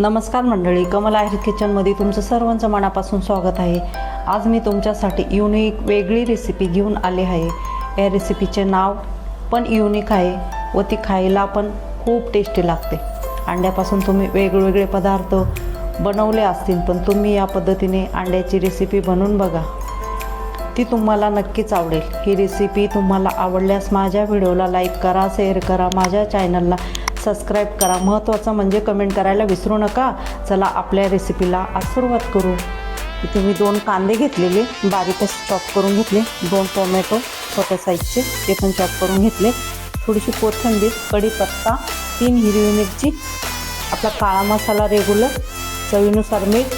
नमस्कार मंडळी कमल आहिर किचनमध्ये तुमचं सर्वांचं मनापासून स्वागत आहे. आज मी तुमच्यासाठी युनिक वेगळी रेसिपी घेऊन आले आहे. या रेसिपीचे नाव पण युनिक आहे व ती खायला पण खूप टेस्टी लागते. अंड्यापासून तुम्ही वेगवेगळे पदार्थ बनवले असतील पण तुम्ही या पद्धतीने अंड्याची रेसिपी बनवून बघा. ती तुम्हाला नक्कीच आवडेल. ही रेसिपी तुम्हाला आवडल्यास माझ्या व्हिडिओला लाईक करा शेअर करा माझ्या चॅनलला सबस्क्राईब करा. महत्त्वाचं म्हणजे कमेंट करायला विसरू नका. चला आपल्या रेसिपीला आज सुरुवात करू. इथे मी दोन कांदे घेतलेले. बारीक चॉप करून घेतले. दोन टोमॅटो छोट्या साईजचे ते पण चॉप करून घेतले. थोडीशी कोथिंबीर कढीपत्ता तीन हिरवी मिरची आपला काळा मसाला रेग्युलर चवीनुसार मीठ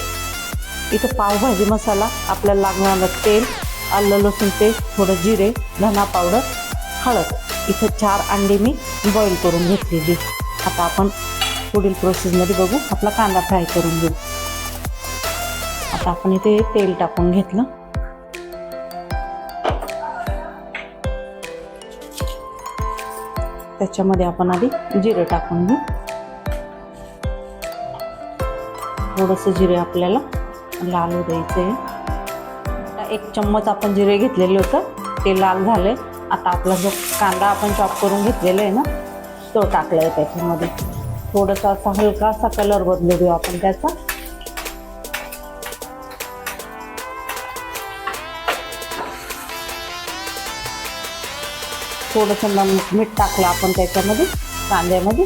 इथं पावभाजी मसाला आपल्याला लागणारं तेल आलं लसूण पेस्ट थोडं जिरे धना पावडर हळद. इथं चार अंडे मी बॉईल करून घेतलेली. आता आपण पुढील प्रोसेसमध्ये बघू. आपला कांदा फ्राय करून घेऊ. आता आपण इथे तेल टाकून घेतलं. त्याच्यामध्ये आपण आधी जिरे टाकून घेऊ. थोडंसं जिरे आपल्याला लाल द्यायचं आहे एक चम्मच आपण जिरे घेतलेले होतं. ते लाल झाले आता आपला जो कांदा आपण चॉप करून घेतलेला आहे ना तो टाकला आहे त्याच्यामध्ये. थोडासा असा हलकासा कलर बदलू देऊ आपण त्याचा. थोडंसं नमक मीठ टाकलं आपण त्याच्यामध्ये कांद्यामध्ये.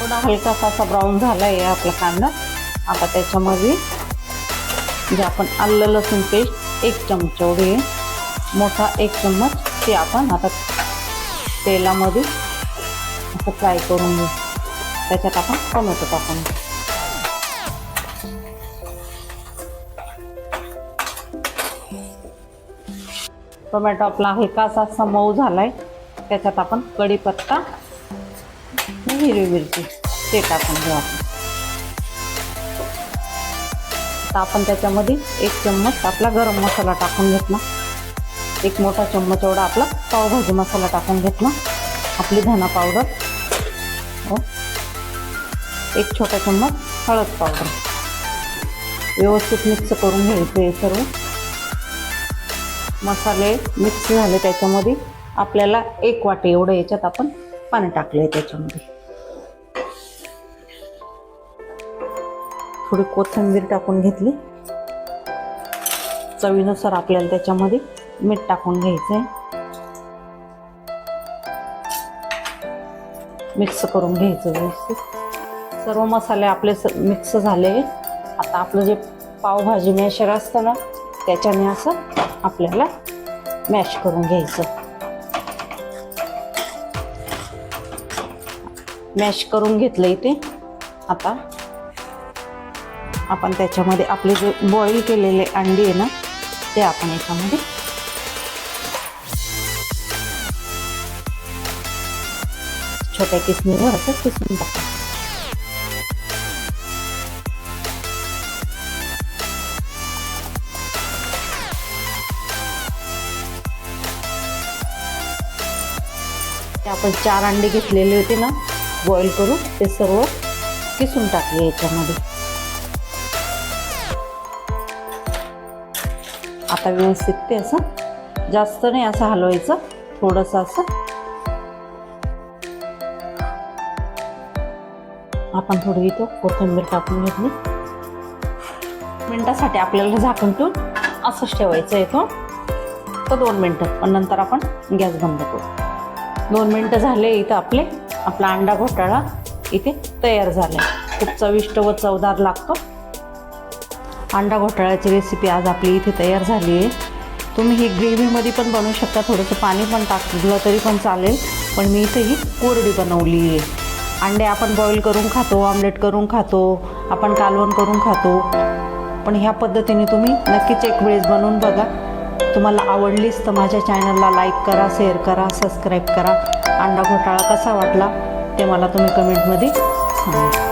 थोडा हलकासा असा ब्राऊन झाला आहे आपला कांदा. आता त्याच्यामध्ये जे आपण आलं लसूण पेस्ट एक चमच एवढी मोठा एक चम्मच ते आपण आता तेलामध्ये असं फ्राय करून घेऊ. त्याच्यात आपण टोमॅटो टाकून टोमॅटो आपला हलकासा असा मऊ झालाय. त्याच्यात आपण कढीपत्ता हिरवी मिरची ते टाकून घेऊ आपण. आता आपण त्याच्यामध्ये एक चम्मच आपला गरम मसाला टाकून घेतला. एक मोठा चम्मच एवढा आपला पावभाजी मसाला टाकून घेतला. आपली धना पावडर. हो. एक छोटा चम्मच हळद पावडर. व्यवस्थित मिक्स करून घ्यायचं हे सर्व. मसाले मिक्स झाले त्याच्यामध्ये. आपल्याला एक वाटी एवढं याच्यात आपण पाणी टाकले त्याच्यामध्ये. थोडी कोथिंबीर टाकून घेतली. चवीनुसार आपल्याला त्याच्यामध्ये मीठ टाकून घ्यायचं आहे मिक्स करून घ्यायचं व्यवस्थित. सर्व मसाले आपले स मिक्स झाले आता आपलं जे पावभाजी मॅशर असतं ना त्याच्याने असं आपल्याला मॅश करून घ्यायचं. मॅश करून घेतलं इथे आता आपण त्याच्यामध्ये आपले जे बॉईल केलेले अंडी आहे ना ते आपण याच्यामध्ये छोट्या किसणीवर असं किसून ते आपण चार अंडे घेतलेले होते ना बॉईल करून ते सर्व किसून टाकले याच्यामध्ये. आता व्यवस्थित ते असं जास्त नाही असं हलवायचं थोडंसं असं. आपण थोडी इथं कोथिंबीर टाकून घेतली. मिनटासाठी आपल्याला झाकण ठेवून असंच ठेवायचं आहे तो तर दोन मिनटं पण नंतर आपण गॅस बंद करू. दोन मिनटं झाले इथं आपले. आपला अंडा घोटाळा इथे तयार झाला खूप चविष्ट व चवदार लागतो. अंडा घोटाळ्याची रेसिपी आज आपली इथे तयार झाली आहे. तुम्ही ही ग्रेव्हीमध्ये पण बनवू शकता थोडंसं पाणी पण टाकलं तरी पण चालेल. पण मी इथे ही कोरडी बनवली आहे. अंडे आपण बॉईल करून खातो ऑमलेट करून खातो आपण कालवण करून खातो. पण ह्या पद्धतीने तुम्ही नक्कीच एक वेळेस बनवून बघा. तुम्हाला आवडलीच तर माझ्या चॅनलला लाईक करा शेअर करा सबस्क्राईब करा. अंडा घोटाळा कसा वाटला ते मला तुम्ही कमेंटमध्ये सांगा.